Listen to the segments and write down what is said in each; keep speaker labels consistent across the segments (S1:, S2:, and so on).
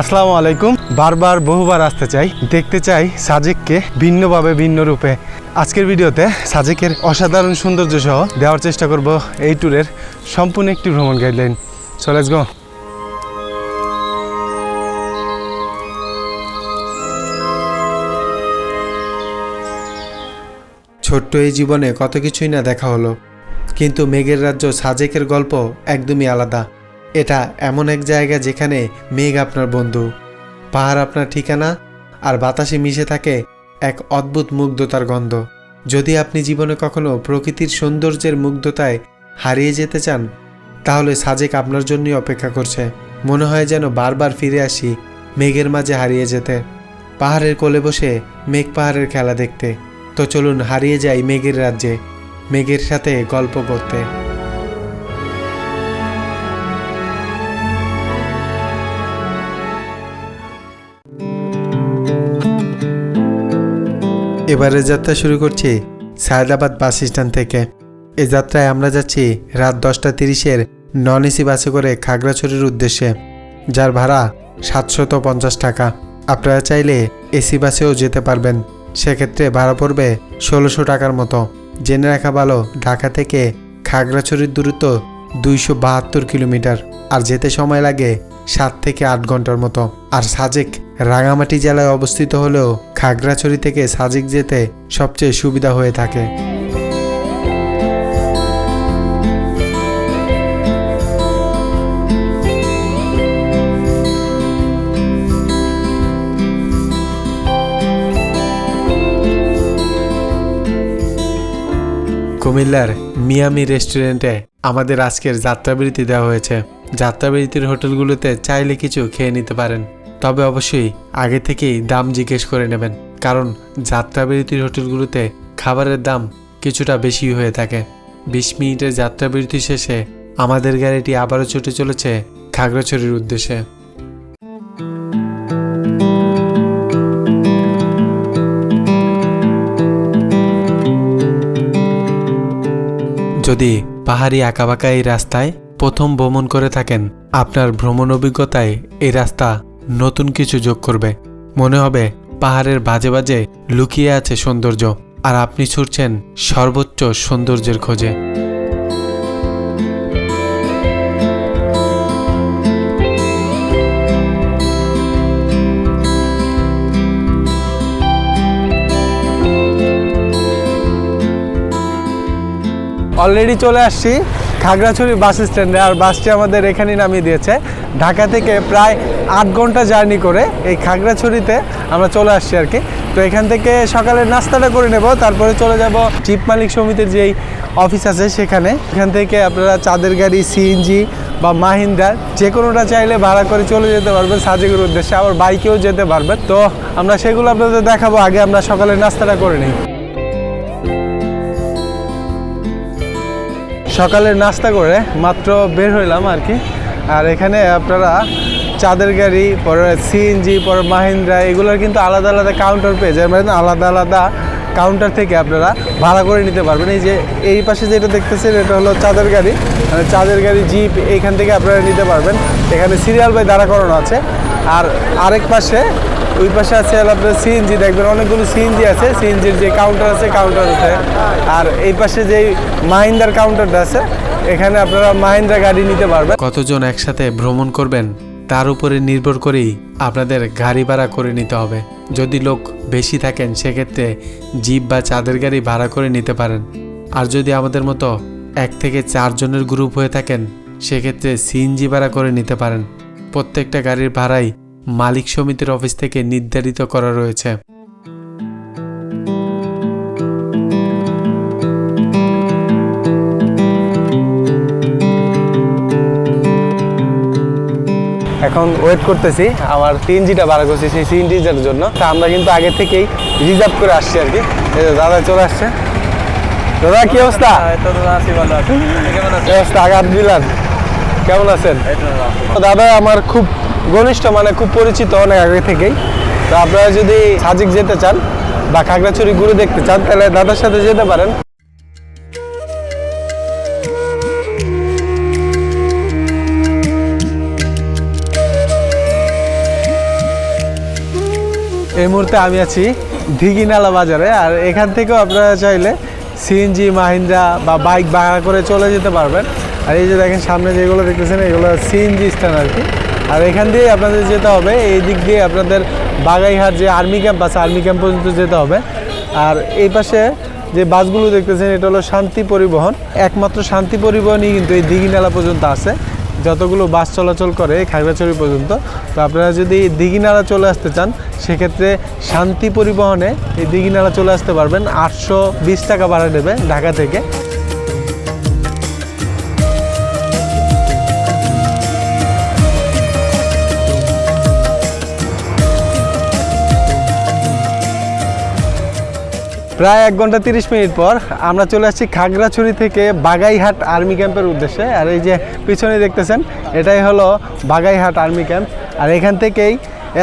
S1: আসসালামু আলাইকুম। বারবার বহুবার আসতে চাই, দেখতে চাই সাজেককে ভিন্নভাবে, ভিন্ন রূপে। আজকের ভিডিওতে সাজেকের অসাধারণ সৌন্দর্য সহ দেওয়ার চেষ্টা করব এই ট্যুরের সম্পূর্ণ একটি ভ্রমণ গাইডলাইন সো লেটস গো ছোট্ট এই জীবনে কত কিছুই না দেখা হলো, কিন্তু মেঘের রাজ্য সাজেকের গল্প একদমই আলাদা। এটা এমন এক জায়গা যেখানে মেঘ আপনার বন্ধু, পাহাড় আপনার ঠিকানা, আর বাতাসে মিশে থাকে এক অদ্ভুত মুগ্ধতার গন্ধ। যদি আপনি জীবনে কখনো প্রকৃতির সৌন্দর্যের মুগ্ধতায় হারিয়ে যেতে চান, তাহলে সাজেক আপনার জন্যই অপেক্ষা করছে। মনে হয় যেন বারবার ফিরে আসি মেঘের মাঝে হারিয়ে যেতে। পাহাড়ের কোলে বসে মেঘ পাহাড়ের খেলা দেখতে। তো চলুন হারিয়ে যাই মেঘের রাজ্যে, মেঘের সাথে গল্প করতে। এবারে যাত্রা শুরু করছি সায়দাবাদ বাস স্ট্যান্ড থেকে। এ যাত্রায় আমরা যাচ্ছি রাত দশটা তিরিশের নন এসি বাসে করে খাগড়াছড়ির উদ্দেশ্যে, যার ভাড়া সাতশত পঞ্চাশ টাকা। আপনারা চাইলে এসি বাসেও যেতে পারবেন। সেক্ষেত্রে ভাড়া পড়বে ষোলোশো টাকার মতো। জেনে রাখা ভালো, ঢাকা থেকে খাগড়াছড়ির দূরত্ব দুইশো বাহাত্তর কিলোমিটার, আর যেতে সময় লাগে সাত থেকে আট ঘণ্টার মতো। আর সাজেক রাঙামাটি জেলায় অবস্থিত হলেও খাগড়াছড়ি থেকে সাজিক যেতে সবচেয়ে সুবিধা হয়ে থাকে। কুমিল্লার মিয়ামি রেস্টুরেন্টে আমাদের আজকের যাত্রাবৃত্তি দেওয়া হয়েছে। যাত্রাবৃত্তির হোটেলগুলোতে চাইলে কিছু খেয়ে নিতে পারেন। তবে অবশ্যই আগে থেকেই দাম জিজ্ঞেস করে নেবেন, কারণ যাত্রাবিরতির হোটেলগুলোতে খাবারের দাম কিছুটা বেশি হয়ে থাকে। বিশ মিনিটের যাত্রাবিরতি শেষে আমাদের গাড়িটি আবারও ছুটে চলেছে খাগড়াছড়ির উদ্দেশ্যে। যদি পাহাড়ি আঁকাবাঁকা এই রাস্তায় প্রথম ভ্রমণ করে থাকেন, আপনার ভ্রমণ অভিজ্ঞতায় এই রাস্তা নতুন কিছু যোগ করবে। মনে হবে, পাহাড়ের বাজে বাজে লুকিয়ে আছে সৌন্দর্য, আর আপনি ছুটছেন সর্বোচ্চ সৌন্দর্যের খোঁজে। অলরেডি চলে আসছি। খাগড়াছড়ি বাস স্ট্যান্ডে আর বাসটি আমাদের এখানেই নামিয়ে দিয়েছে। ঢাকা থেকে প্রায় আট ঘণ্টা জার্নি করে এই খাগড়াছড়িতে আমরা চলে আসছি আর কি। তো এখান থেকে সকালের নাস্তাটা করে নেব, তারপরে চলে যাব চিপ মালিক সমিতির যেই অফিস আছে সেখানে। এখান থেকে আপনারা চাঁদের গাড়ি সিএনজি বা মাহিন্দ্রা যে কোনোটা চাইলে ভাড়া করে চলে যেতে পারবেন সাজেকের উদ্দেশ্যে, আবার বাইকেও যেতে পারবেন। তো আমরা সেগুলো আপনাদের দেখাবো, আগে আমরা সকালের নাস্তাটা করে নিই। সকালের নাস্তা করে মাত্র বের হইলাম আর কি। আর এখানে আপনারা চাঁদের গাড়ি, পরে সিএনজি পরে মাহিন্দ্রা, এগুলোর কিন্তু আলাদা আলাদা কাউন্টার পেয়ে যাবেন। মানে আলাদা আলাদা কাউন্টার থেকে আপনারা ভাড়া করে নিতে পারবেন। এই যে এই পাশে যেটা দেখতেছেন, এটা হলো চাঁদের গাড়ি। মানে চাঁদের গাড়ি জিপ এইখান থেকে আপনারা নিতে পারবেন। এখানে সিরিয়াল বাই দাঁড়া করানো আছে। আর আরেক পাশে, ওই পাশে আছে আপনার সিএনজি দেখবেন অনেকগুলো সিএনজি আছে সিএনজির যে কাউন্টার আছে কাউন্টার আছে। আর এই পাশে যে মাহিন্দ্রার কাউন্টারটা আছে, এখানে আপনারা মাহিন্দ্রা গাড়ি নিতে পারবেন। কতজন একসাথে ভ্রমণ করবেন, তার উপরে নির্ভর করেই আপনাদের গাড়ি ভাড়া করে নিতে হবে। যদি লোক বেশি থাকেন, সেক্ষেত্রে জিপ বা চাঁদের গাড়ি ভাড়া করে নিতে পারেন। আর যদি আমাদের মতো এক থেকে চারজনের গ্রুপ হয়ে থাকেন, সেক্ষেত্রে সিএনজি ভাড়া করে নিতে পারেন। প্রত্যেকটা গাড়ির ভাড়াই মালিক সমিতির অফিস থেকে নির্ধারিত করা রয়েছে। এখন ওয়েট করতেছি আমার সিএনজিটা ভাড়া করছি সেই সিএনজিটার জন্য। তা আমরা কিন্তু আগে থেকেই রিজার্ভ করে আসছি আর কি। দাদা চলে আসছে। দাদা কি অবস্থা? এই অবস্থা আঘাত দিলাম। কেমন আছেন? দাদা, আমার খুব ঘনিষ্ঠ মানে খুব পরিচিত অনেক আগে থেকেই। তো আপনারা যদি সাজিক যেতে চান বা খাগড়াছড়ি ঘুরে দেখতে চান, তাহলে দাদার সাথে যেতে পারেন। এই মুহূর্তে আমি আছি দিঘিনালা বাজারে, আর এখান থেকেও আপনারা চাইলে সিএনজি, মাহিন্দ্রা বা বাইক ভাড়া করে চলে যেতে পারবেন। আর এই যে দেখেন সামনে যেগুলো দেখতেছেন, এগুলো সিএনজি স্ট্যান্ড আর কি। আর এখান দিয়ে আপনাদের যেতে হবে, এই দিক দিয়ে আপনাদের বাগাইহাট যে আর্মি ক্যাম্প আছে, আর্মি ক্যাম্প পর্যন্ত যেতে হবে। আর এই পাশে যে বাসগুলো দেখতেছেন, এটা হলো শান্তি পরিবহন। একমাত্র শান্তি পরিবহনই কিন্তু এই দিঘিনালা পর্যন্ত আছে। যতগুলো বাস চলাচল করে খাগড়াছড়ি পর্যন্ত। তো আপনারা যদি দিঘিনালা চলে আসতে চান, সেক্ষেত্রে শান্তি পরিবহনে এই দিঘিনালা চলে আসতে পারবেন। আটশো বিশ টাকা ভাড়া নেবে ঢাকা থেকে। প্রায় এক ঘণ্টা তিরিশ মিনিট পর আমরা চলে আসছি খাগড়াছড়ি থেকে বাগাইহাট আর্মি ক্যাম্পের উদ্দেশ্যে। আর এই যে পিছনে দেখতেছেন, এটাই হলো বাগাইহাট আর্মি ক্যাম্প। আর এখান থেকেই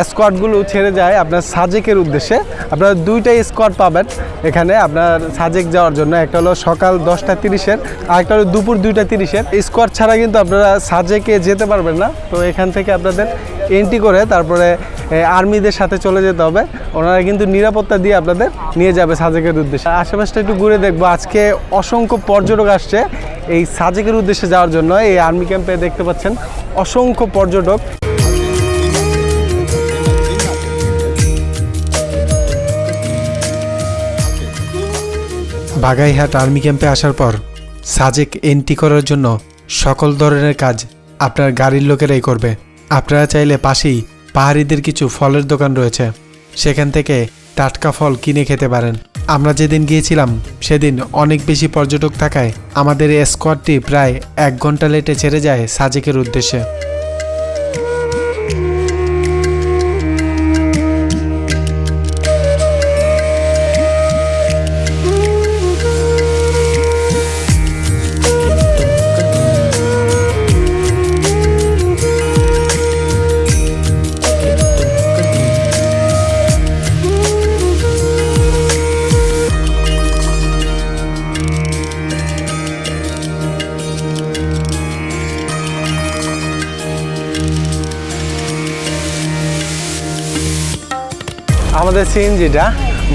S1: স্কোয়াডগুলো ছেড়ে যায় আপনার সাজেকের উদ্দেশ্যে। আপনারা দুইটাই স্কোয়াড পাবেন এখানে আপনার সাজেক যাওয়ার জন্য। একটা হলো সকাল দশটা তিরিশের, আর একটা হলো দুপুর দুইটা তিরিশের। স্কোয়াড ছাড়া কিন্তু আপনারা সাজেকে যেতে পারবেন না। তো এখান থেকে আপনাদের এন্ট্রি করে তারপরে আর্মিদের সাথে চলে যেতে হবে। ওনারা কিন্তু নিরাপত্তা দিয়ে আপনাদের নিয়ে যাবে সাজেকের উদ্দেশ্যে। আশেপাশটা একটু ঘুরে দেখব। আজকে অসংখ্য পর্যটক আসছে এই সাজেকের উদ্দেশ্যে যাওয়ার জন্য। এই আর্মি ক্যাম্পে দেখতে পাচ্ছেন অসংখ্য পর্যটক।
S2: বাগাইহাট আর্মি ক্যাম্পে আসার পর সাজেক এন্ট্রি করার জন্য সকল ধরনের কাজ আপনার গাড়ির লোকেরাই করবে। আপনারা চাইলে পাশেই পাহাড়িদের কিছু ফলের দোকান রয়েছে। সেখান থেকে টাটকা ফল কিনে খেতে পারেন। আমরা যেদিন গিয়েছিলাম, সেদিন অনেক বেশি পর্যটক থাকায় আমাদের এই স্কোয়াডটি প্রায় এক ঘণ্টা লেটে ছেড়ে যায় সাজেকের উদ্দেশ্যে।
S1: আমাদের সিএনজিটা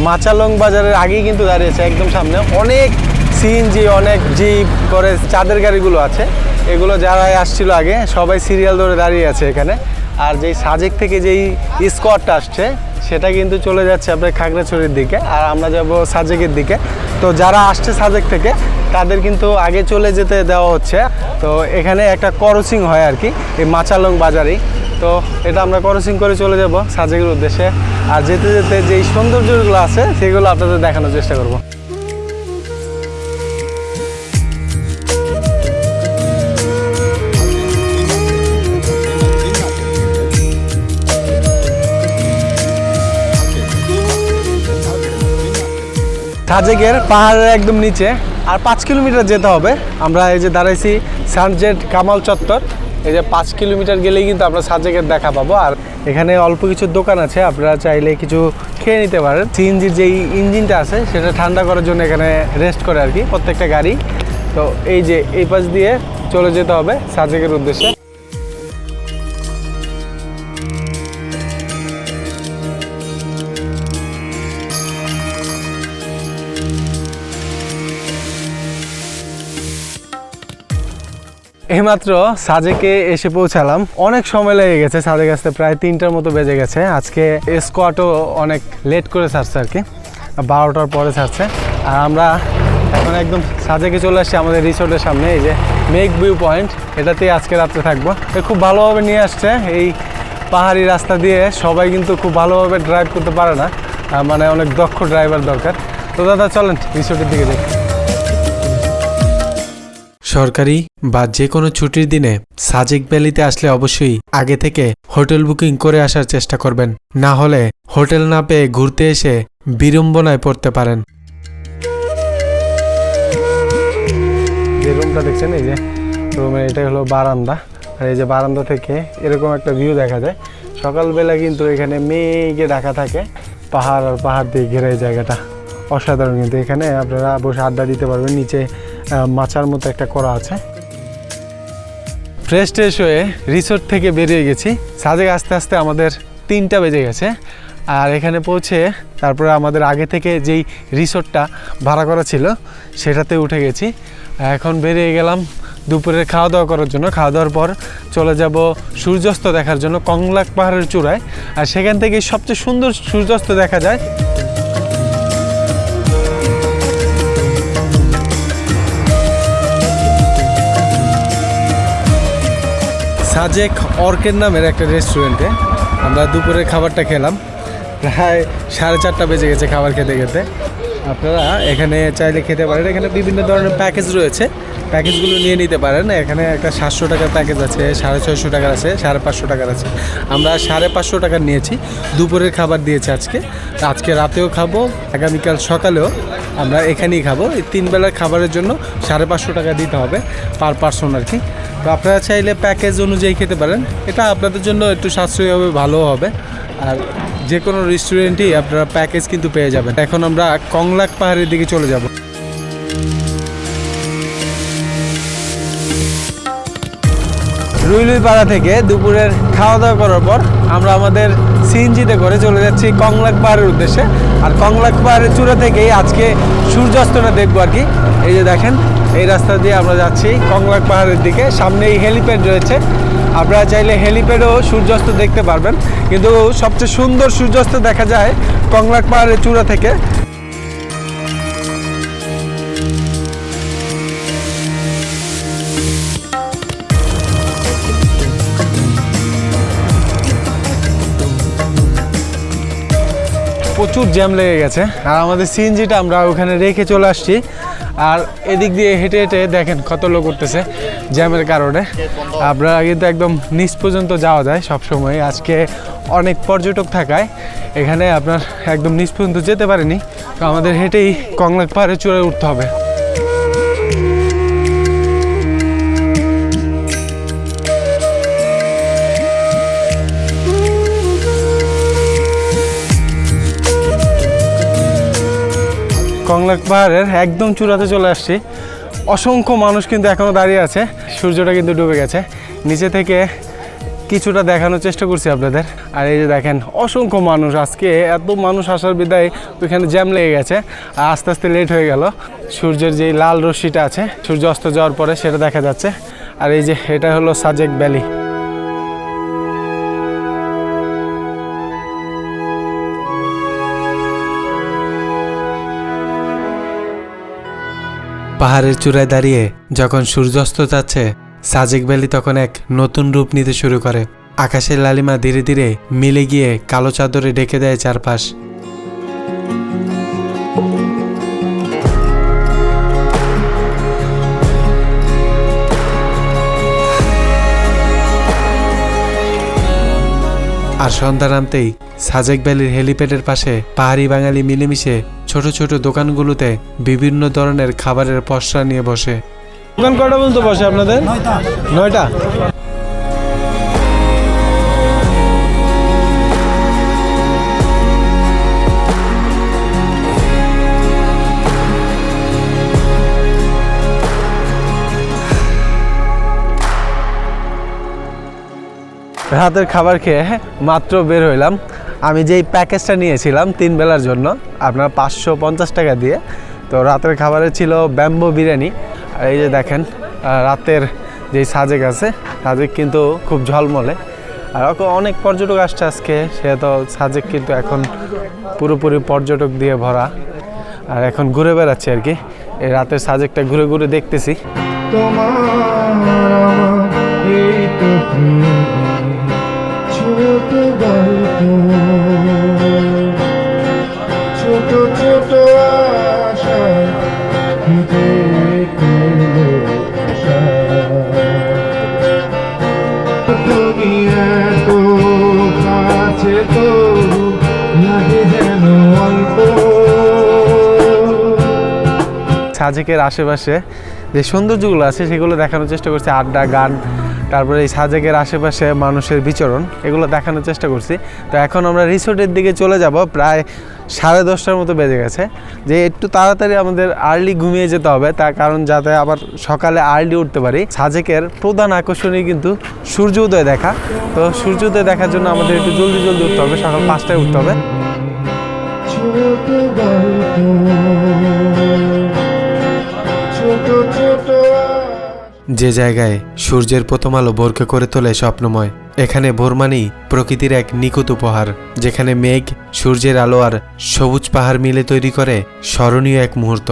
S1: মাচালং বাজারের আগেই কিন্তু দাঁড়িয়েছে, একদম সামনে। অনেক সিএনজি, অনেক জিপ করে চাঁদের গাড়িগুলো আছে। এগুলো যারা আসছিল আগে, সবাই সিরিয়াল ধরে দাঁড়িয়ে আছে এখানে। আর যেই সাজেক থেকে যেই স্কোয়াডটা আসছে, সেটা কিন্তু চলে যাচ্ছে আপনার খাগড়াছড়ির দিকে, আর আমরা যাব সাজেকের দিকে। তো যারা আসছে সাজেক থেকে, তাদের কিন্তু আগে চলে যেতে দেওয়া হচ্ছে। তো এখানে একটা করসিং হয় আর কি, এই মাচালং বাজারেই। তো এটা আমরা ক্রসিং করে চলে যাব সাজেকের উদ্দেশ্যে। আর যেতে যেতে যেই সৌন্দর্যগুলো আছে, সেগুলো আপনাদের দেখানোর চেষ্টা করব। সাজেকের পাহাড়ের একদম নিচে, আর পাঁচ কিলোমিটার যেতে হবে। আমরা এই যে দাঁড়াইছি সানজেট কামাল চত্বর। এই যে পাঁচ কিলোমিটার গেলেই কিন্তু আমরা সাজেকের দেখা পাবো। আর এখানে অল্প কিছু দোকান আছে, আপনারা চাইলে কিছু খেয়ে নিতে পারেন। সিএনজির যেই ইঞ্জিনটা আছে, সেটা ঠান্ডা করার জন্য এখানে রেস্ট করে আর কি, প্রত্যেকটা গাড়ি। তো এই যে এই পাশ দিয়ে চলে যেতে হবে সাজেকের উদ্দেশ্যে। এইমাত্র সাজেকে এসে পৌঁছালাম। অনেক সময় লেগে গেছে সাজেক আসতে, প্রায় তিনটার মতো বেজে গেছে। আজকে স্কোয়াডও অনেক লেট করে ছাড়ছে আর কি। বারোটার পরে ছাড়ছে। আর আমরা এখন একদম সাজেকে চলে আসছি আমাদের রিসোর্টের সামনে, এই যে মেক ভিউ পয়েন্ট। এটাতেই আজকে রাত্রে থাকব। এ খুব ভালোভাবে নিয়ে আসছে। এই পাহাড়ি রাস্তা দিয়ে সবাই কিন্তু খুব ভালোভাবে ড্রাইভ করতে পারে না। মানে অনেক দক্ষ ড্রাইভার দরকার। তো দাদা, চলেন রিসোর্টের দিকে যাই।
S2: সরকারি বা যে কোনো ছুটির দিনে সাজেক ভ্যালিতে আসলে অবশ্যই আগে থেকে হোটেল বুকিং করে আসার চেষ্টা করবেন। না হলে হোটেল না পেয়ে ঘুরতে এসে বিড়ম্বনায় পড়তে পারেন।
S1: যে রুমটা দেখছেন, এই যে রুমের এটাই হলো বারান্দা। আর এই যে বারান্দা থেকে এরকম একটা ভিউ দেখা যায়। সকালবেলা কিন্তু এখানে মেঘে ঢাকা থাকে। পাহাড় আর পাহাড় দিয়ে ঘেরা এই জায়গাটা। অসাধারণ কিন্তু। এখানে আপনারা বসে আড্ডা দিতে পারবেন। নিচে মাচার মতো একটা করা আছে। ফ্রেশ ট্রেশ হয়ে রিসোর্ট থেকে বেরিয়ে গেছি। সাজেক আস্তে আস্তে আমাদের তিনটা বেজে গেছে। আর এখানে পৌঁছে তারপরে আমাদের আগে থেকে যেই রিসোর্টটা ভাড়া করা ছিল, সেটাতে উঠে গেছি। এখন বেরিয়ে গেলাম দুপুরের খাওয়া দাওয়া করার জন্য। খাওয়া দাওয়ার পর চলে যাব সূর্যাস্ত দেখার জন্য কংলাক পাহাড়ের চূড়ায়। আর সেখান থেকে সবচেয়ে সুন্দর সূর্যাস্ত দেখা যায় সাজেক অর্কের নামের একটা রেস্টুরেন্টে আমরা দুপুরের খাবারটা খেলাম। প্রায় সাড়ে চারটা বেজে গেছে খাবার খেতে খেতে। আপনারা এখানে চাইলে খেতে পারেন। এখানে বিভিন্ন ধরনের প্যাকেজ রয়েছে। প্যাকেজগুলো নিয়ে নিতে পারেন। এখানে একটা সাতশো টাকার প্যাকেজ আছে, সাড়ে ছয়শো টাকার আছে, সাড়ে পাঁচশো টাকার আছে। আমরা সাড়ে পাঁচশো টাকার নিয়েছি। দুপুরের খাবার দিয়েছে আজকে। আজকে রাতেও খাব, আগামীকাল সকালেও আমরা এখানেই খাব। এই তিন বেলার খাবারের জন্য সাড়ে পাঁচশো টাকা দিতে হবে পার পার্সন আর কি। তো আপনারা চাইলে প্যাকেজ অনুযায়ী খেতে পারেন। এটা আপনাদের জন্য একটু সাশ্রয়ী হবে ভালো হবে। আর যে কোনো রেস্টুরেন্টেই আপনারা প্যাকেজ কিন্তু পেয়ে যাবেন। এখন আমরা কংলাক পাহাড়ের দিকে চলে যাব। রুইলুই পাড়া থেকে দুপুরের খাওয়া দাওয়া করার পর আমরা আমাদের সিএনজিতে করে চলে যাচ্ছি কংলাক পাহাড়ের উদ্দেশ্যে। আর কংলাক পাহাড়ের চূড়া থেকেই আজকে সূর্যাস্তটা দেখব আর কি। এই যে দেখেন, এই রাস্তা দিয়ে আমরা যাচ্ছি কংলাক পাহাড়ের দিকে। সামনে এই হেলিপ্যাড রয়েছে। আপনারা চাইলে হেলিপ্যাডেও সূর্যাস্ত দেখতে পারবেন। কিন্তু সবচেয়ে সুন্দর সূর্যাস্ত দেখা যায় কংলাক পাহাড়ের চূড়া থেকে। প্রচুর জ্যাম লেগে গেছে। আর আমাদের সিএনজিটা আমরা ওখানে রেখে চলে আসছি। আর এদিক দিয়ে হেঁটে হেঁটে দেখেন কত লোক উঠতেছে জ্যামের কারণে। আপনারা কিন্তু একদম নিচ পর্যন্ত যাওয়া যায় সব সময় আজকে অনেক পর্যটক থাকায় এখানে আপনার একদম নিচ পর্যন্ত যেতে পারেনি। তো আমাদের হেঁটেই কংলাক পাহাড়ে চড়ে উঠতে হবে। কংলাক পাহাড়ের একদম চূড়াতে চলে আসছি। অসংখ্য মানুষ কিন্তু এখনও দাঁড়িয়ে আছে। সূর্যটা কিন্তু ডুবে গেছে। নিচে থেকে কিছুটা দেখানোর চেষ্টা করছি আপনাদের। আর এই যে দেখেন, অসংখ্য মানুষ। আজকে এত মানুষ আসার বিদায়, ওইখানে জ্যাম লেগে গেছে। আর আস্তে আস্তে লেট হয়ে গেল। সূর্যের যেই লাল রশ্মিটা আছে সূর্য অস্ত যাওয়ার পরে সেটা দেখা যাচ্ছে। আর এই যে, এটা হলো সাজেক ভ্যালি।
S2: পাহাড়ের চূড়ায় দাঁড়িয়ে যখন সূর্যাস্ত যাচ্ছে, সাজেক ভ্যালি তখন এক নতুন রূপ নিতে শুরু করে। আকাশের লালিমা ধীরে ধীরে মিলে গিয়ে কালো চাদরে ঢেকে দেয় চারপাশ। আর সন্ধ্যা নামতেই সাজেক ভ্যালির হেলিপ্যাডের পাশে পাহাড়ি বাঙালি মিলেমিশে ছোট ছোট দোকানগুলোতে বিভিন্ন ধরনের খাবারের পসরা নিয়ে বসে।
S1: দোকান কটা বলতে বসে আপনাদের? নয়টা? রাতের খাবার খেয়ে মাত্র বের হইলাম। আমি যেই প্যাকেজটা নিয়েছিলাম তিন বেলার জন্য, আপনার পাঁচশো পঞ্চাশ টাকা দিয়ে, তো রাতের খাবারে ছিল ব্যাম্বো বিরিয়ানি। আর এই যে দেখেন রাতের যেই সাজেক আছে, সাজেক কিন্তু খুব ঝলমলে। আর ওকে অনেক পর্যটক আসছে আজকে সে তো সাজেক কিন্তু এখন পুরোপুরি পর্যটক দিয়ে ভরা। আর এখন ঘুরে বেড়াচ্ছি আর কি, এই রাতের সাজেকটা ঘুরে ঘুরে দেখতেছি।
S3: তোমার
S1: সাজেকের আশেপাশে যে সৌন্দর্যগুলো আছে সেগুলো দেখানোর চেষ্টা করছে আড্ডা গান তারপরে এই সাজেকের আশেপাশে মানুষের বিচরণ, এগুলো দেখানোর চেষ্টা করছি। তো এখন আমরা রিসোর্টের দিকে চলে যাব, প্রায় সাড়ে দশটার মতো বেজে গেছে। যে একটু তাড়াতাড়ি আমাদের আর্লি ঘুমিয়ে যেতে হবে, তার কারণ যাতে আবার সকালে আর্লি উঠতে পারি। সাজেকের প্রধান আকর্ষণই কিন্তু সূর্য উদয় দেখা। তো সূর্য উদয় দেখার জন্য আমাদের একটু জলদি জলদি উঠতে হবে, সকাল পাঁচটায় উঠতে হবে।
S3: ছোট ছোট
S2: যে জায়গায় সূর্যের প্রথম আলো ভোরকে করে তোলে স্বপ্নময়, এখানে ভোর মানেই প্রকৃতির এক নিখুঁত উপহার, যেখানে মেঘ, সূর্যের আলো আর সবুজ পাহাড় মিলে তৈরি করে স্মরণীয় এক মুহূর্ত।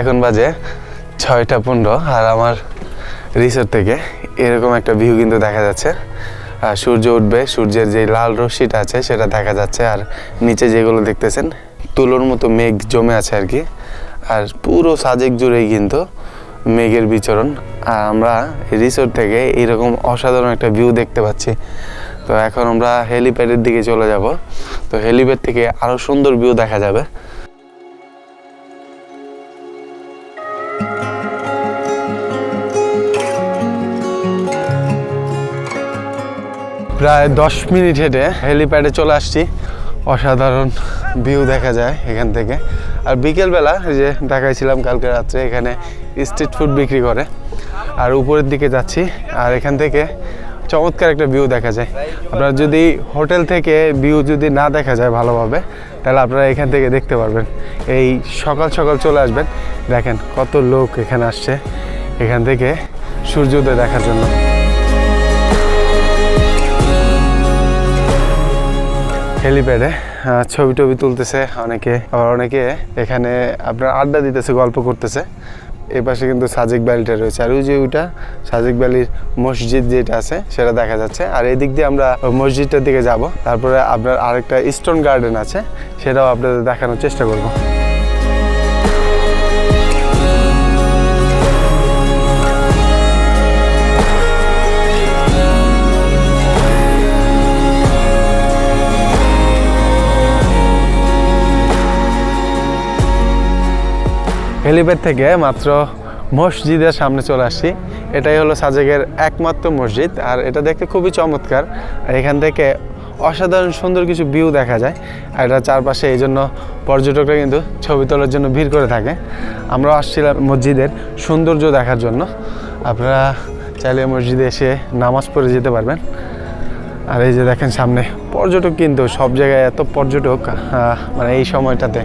S1: এখন বাজে ছয়টা পনেরো আর আমার রিসোর্ট থেকে এরকম একটা ভিউ কিন্তু দেখা যাচ্ছে। আর সূর্য উঠবে, সূর্যের যে লাল রশ্মিটা আছে সেটা দেখা যাচ্ছে আর নিচে যেগুলো দেখতেছেন, তুলোর মতো মেঘ জমে আছে আর কি। আর পুরো সাজেক জুড়েই কিন্তু মেঘের বিচরণ। আর আমরা রিসোর্ট থেকে এরকম অসাধারণ একটা ভিউ দেখতে পাচ্ছি। তো এখন আমরা হেলিপ্যাডের দিকে চলে যাব। তো হেলিপ্যাড থেকে আরও সুন্দর ভিউ দেখা যাবে। প্রায় দশ মিনিট হেঁটে হেলিপ্যাডে চলে আসছি। অসাধারণ ভিউ দেখা যায় এখান থেকে। আর বিকেলবেলা যে দেখাইছিলাম কালকে রাত্রে এখানে স্ট্রিট ফুড বিক্রি করে। আর উপরের দিকে যাচ্ছি আর এখান থেকে চমৎকার একটা ভিউ দেখা যায়। আপনারা যদি হোটেল থেকে ভিউ যদি না দেখা যায় ভালোভাবে, তাহলে আপনারা এখান থেকে দেখতে পারবেন। এই সকাল সকাল চলে আসবেন। দেখেন কত লোক এখানে আসছে এখান থেকে সূর্যোদয় দেখার জন্য। হেলিপ্যাডে ছবি টবি তুলতেছে অনেকে, আবার অনেকে এখানে আপনার আড্ডা দিতেছে, গল্প করতেছে। এ পাশে কিন্তু সাজেক ভ্যালিটা রয়েছে। আর ওই যে ওইটা, সাজেক ভ্যালির মসজিদ যেটা আছে, সেটা দেখা যাচ্ছে। আর এই দিক দিয়ে আমরা মসজিদটার দিকে যাব। তারপরে আপনার আরেকটা স্টোন গার্ডেন আছে, সেটাও আপনাদের দেখানোর চেষ্টা করব। হেলিপ্যাড থেকে মাত্র মসজিদের সামনে চলে আসছি এটাই হলো সাজেকের একমাত্র মসজিদ, আর এটা দেখতে খুবই চমৎকার। এখান থেকে অসাধারণ সুন্দর কিছু ভিউ দেখা যায়, আর এটা চারপাশে এই জন্য পর্যটকরা কিন্তু ছবি তোলার জন্য ভিড় করে থাকে। আমরা আসছিলাম মসজিদের সৌন্দর্য দেখার জন্য। আপনারা চাইলে মসজিদে এসে নামাজ পড়ে যেতে পারবেন। আর এই যে দেখেন সামনে, পর্যটক কিন্তু সব জায়গায় এত পর্যটক মানে এই সময়টাতে।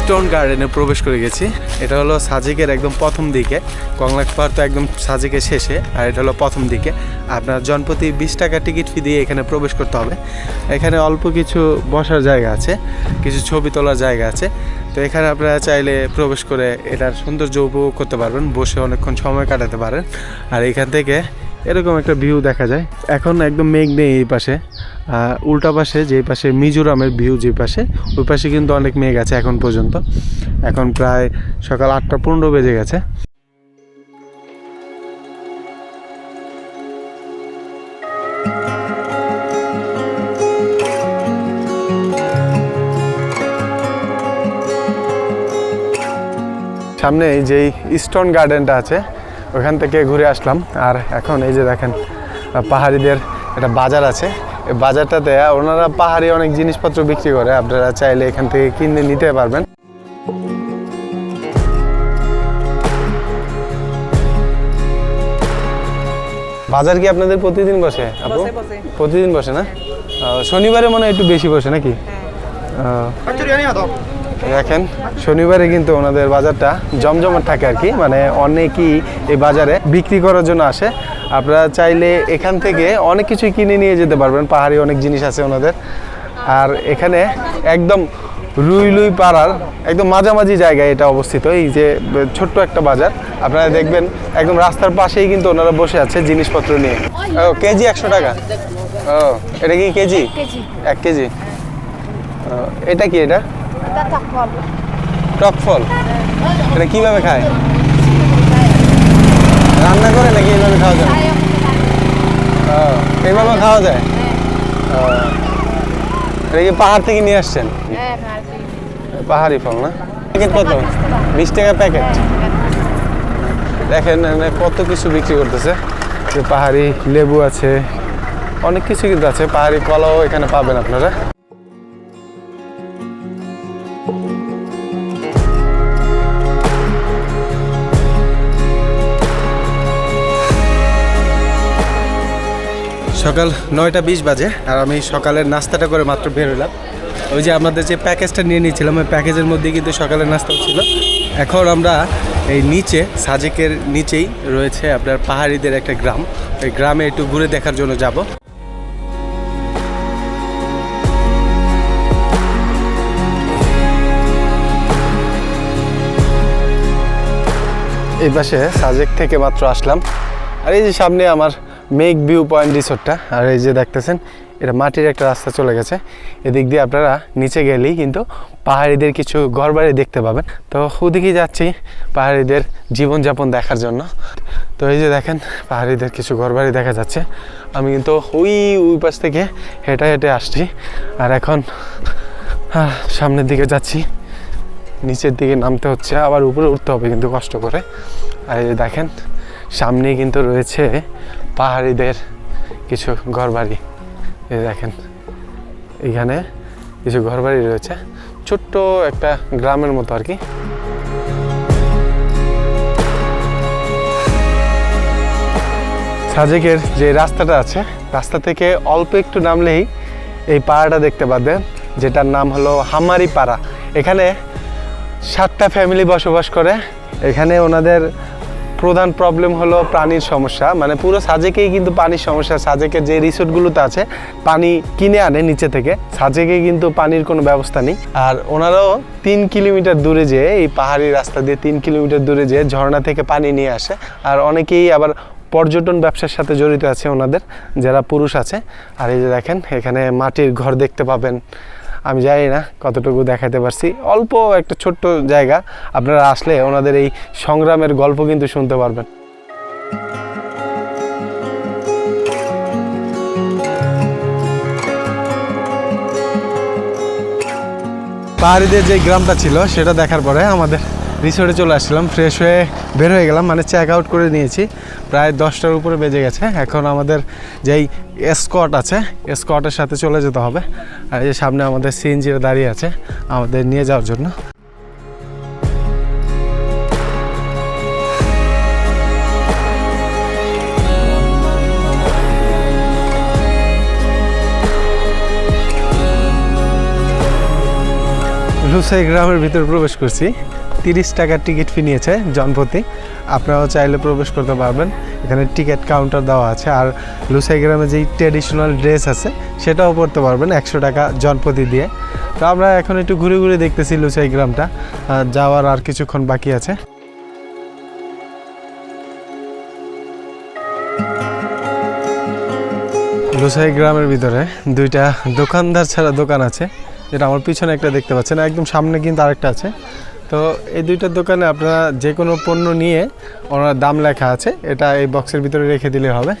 S1: স্টোন গার্ডেনে প্রবেশ করে গেছি। এটা হলো সাজেকের একদম প্রথম দিকে। কংলাক পাহাড় তো একদম সাজেকের শেষে, আর এটা হলো প্রথম দিকে। আপনার জনপ্রতি বিশ টাকা টিকিট ফি দিয়ে এখানে প্রবেশ করতে হবে। এখানে অল্প কিছু বসার জায়গা আছে, কিছু ছবি তোলার জায়গা আছে। তো এখানে আপনারা চাইলে প্রবেশ করে এটার সৌন্দর্য উপভোগ করতে পারবেন, বসে অনেকক্ষণ সময় কাটাতে পারেন। আর এখান থেকে এরকম একটা ভিউ দেখা যায়। এখন একদম মেঘ নেই এই পাশে। উল্টা পাশে যে পাশে মিজোরামের ভিউ যে পাশে, ওই পাশে কিন্তু অনেক মেঘ আছে এখন পর্যন্ত। এখন প্রায় সকাল আটটা পনেরো বেজে গেছে। সামনে এই যে স্টোন গার্ডেনটা আছে, ওখান থেকে ঘুরে আসলাম। আর এখন এই যে দেখেন পাহাড়িদের একটা বাজার আছে। বাজারটাতে ওনারা পাহাড়ি অনেক জিনিসপত্র বিক্রি করে আপনারা চাইলে এখান থেকে কিনে নিতে পারবেন। বাজার কি আপনাদের প্রতিদিন বসে আপু। প্রতিদিন বসে না? আহ, শনিবারে মনে হয় একটু বেশি বসে নাকি? আহ, দেখেন শনিবারে কিন্তু ওনাদের বাজারটা জমজমাট থাকে আর কি মানে অনেকেই এই বাজারে বিক্রি করার জন্য আসে। আপনারা চাইলে এখান থেকে অনেক কিছুই কিনে নিয়ে যেতে পারবেন। পাহাড়ি অনেক জিনিস আছে ওনাদের। আর এখানে একদম রুই লুই পাড়ার একদম মাঝামাঝি জায়গায় এটা অবস্থিত। এই যে ছোট্ট একটা বাজার। আপনারা দেখবেন একদম রাস্তার পাশেই কিন্তু ওনারা বসে আছে জিনিসপত্র নিয়ে। ও কেজি একশো টাকা? ও এটা কি কেজি? এক কেজি। এটা কি এটা?
S4: এটা
S1: টক ফল এটা কীভাবে খায়? রান্না করে নাকি এইভাবে খাওয়া যায়? এইভাবে খাওয়া যায়। এটা কি পাহাড় থেকে নিয়ে আসছেন?
S4: হ্যাঁ
S1: পাহাড়ি ফল না? প্যাকেট কত? বিশ টাকা প্যাকেট? দেখেন কত কিছু বিক্রি করতেছে। যে পাহাড়ি লেবু আছে অনেক কিছু কিন্তু আছে। পাহাড়ি কলাও এখানে পাবেন আপনারা। সকাল নয়টা বিশ বাজে, আর আমি সকালের নাস্তাটা করে মাত্র বের হলাম ওই যে আমাদের যে প্যাকেজটা নিয়ে নিয়েছিলাম, ওই প্যাকেজের মধ্যে কিন্তু সকালের নাস্তাও ছিল। এখন আমরা এই নিচে, সাজেকের নিচেই রয়েছে আপনার পাহাড়িদের একটা গ্রাম। ওই গ্রামে একটু ঘুরে দেখার জন্য যাব। এই পাশে সাজেক থেকে মাত্র আসলাম। আর এই যে সামনে আমার মেঘ ভিউ পয়েন্ট রিসোর্টটা। আর এই যে দেখতেছেন, এটা মাটির একটা রাস্তা চলে গেছে। এদিক দিয়ে আপনারা নিচে গেলেই কিন্তু পাহাড়িদের কিছু ঘরবাড়ি দেখতে পাবেন। তো ওদিকেই যাচ্ছি পাহাড়িদের জীবনযাপন দেখার জন্য। তো এই যে দেখেন, পাহাড়িদের কিছু ঘরবাড়ি দেখা যাচ্ছে। আমি কিন্তু ওই ওই পাশ থেকে হেঁটে হেঁটে আসছি। আর এখন সামনের দিকে যাচ্ছি। নিচের দিকে নামতে হচ্ছে, আবার উপরে উঠতে হবে কিন্তু কষ্ট করে। আর এই যে দেখেন সামনে কিন্তু রয়েছে পাহাড়িদের কিছু ঘরবাড়ি। এই দেখেন, এখানে কিছু ঘরবাড়ি রয়েছে। ছোট্ট একটা গ্রামের মতো আর কি। সাজেকের যে রাস্তাটা আছে, রাস্তা থেকে অল্প একটু নামলেই এই পাড়াটা দেখতে পাবেন যেটার নাম হলো হামারি পাড়া। এখানে সাতটা ফ্যামিলি বসবাস করে। এখানে ওনাদের প্রধান প্রবলেম হলো পানির সমস্যা। মানে পুরো সাজেকেই কিন্তু পানির সমস্যা। সাজেকের যে রিসোর্টগুলোতে আছে, পানি কিনে আনে নিচে থেকে। সাজেকে কিন্তু পানির কোনো ব্যবস্থা নেই। আর ওনারাও তিন কিলোমিটার দূরে যেয়ে, এই পাহাড়ি রাস্তা দিয়ে তিন কিলোমিটার দূরে যেয়ে ঝর্ণা থেকে পানি নিয়ে আসে। আর অনেকেই আবার পর্যটন ব্যবসার সাথে জড়িত আছে ওনাদের, যারা পুরুষ আছে। আর এই যে দেখেন, এখানে মাটির ঘর দেখতে পাবেন। আমি জানি না কতটুকু দেখাতে পারছি। অল্প একটা ছোট্ট জায়গা, আপনারা আসলে ওনাদের এই সংগ্রামের গল্প কিন্তু শুনতে পারবেন। পাহাড়িদের যে গ্রামটা ছিল, সেটা দেখার পরে আমাদের রিসোর্টে চলে আসছিলাম ফ্রেশ হয়ে বের হয়ে গেলাম মানে চেক আউট করে নিয়েছি। প্রায় দশটার উপরে বেজে গেছে। এখন আমাদের যেই স্কট আছে স্কটের সাথে চলে যেতে হবে। আর এই যে সামনে আমাদের সিএনজিরা দাঁড়িয়ে আছে, আমাদের নিয়ে যাওয়ার জন্য। লুসাই গ্রামের ভিতরে প্রবেশ করছি। তিরিশ টাকার টিকিট ফি নিয়েছে জনপ্রতি। আপনারাও চাইলে প্রবেশ করতে পারবেন। এখানে টিকিট কাউন্টার দেওয়া আছে। আর লুসাই গ্রামে যেই ট্রেডিশনাল ড্রেস আছে, সেটাও পরতে পারবেন একশো টাকা জনপ্রতি দিয়ে। তো আমরা এখন একটু ঘুরে ঘুরে দেখতেছি লুসাই গ্রামটা। যাওয়ার আর কিছুক্ষণ বাকি আছে। লুসাই গ্রামের ভিতরে দুইটা দোকানদার ছাড়া দোকান আছে। যেটা আমার পিছনে একটা দেখতে পাচ্ছেন। একদম সামনে কিন্তু আরেকটা আছে। তো এই দুইটা দোকানে আপনারা যে কোনো পণ্য নিয়ে ওনার দাম লেখা আছে, এটা এই বক্সের ভিতরে রেখে দিলে হবে।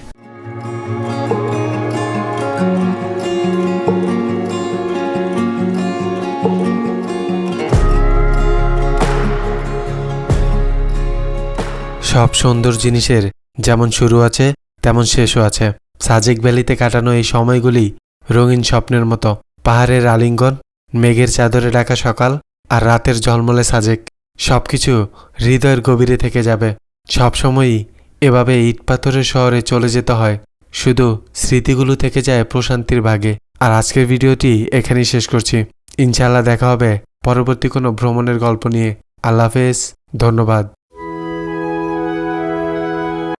S2: সব সুন্দর জিনিসের যেমন শুরু আছে, তেমন শেষও আছে। সাজেক ভ্যালিতে কাটানো এই সময়গুলি রঙিন স্বপ্নের মতো। পাহাড়ের আলিঙ্গন, মেঘের চাদরে ঢাকা সকাল আর রাতের ঝলমলে সাজেক। সব কিছু হৃদয়ের গভীরে থেকে যাবে। সবসময়ই এভাবে ইট পাথরের শহরে চলে যেতে হয়। শুধু স্মৃতিগুলো থেকে যায় প্রশান্তির ভাগে আর আজকের ভিডিওটি এখানেই শেষ করছি। ইনশাল্লাহ দেখা হবে পরবর্তী কোনো ভ্রমণের গল্প নিয়ে। আল্লাহ হাফেজ। ধন্যবাদ।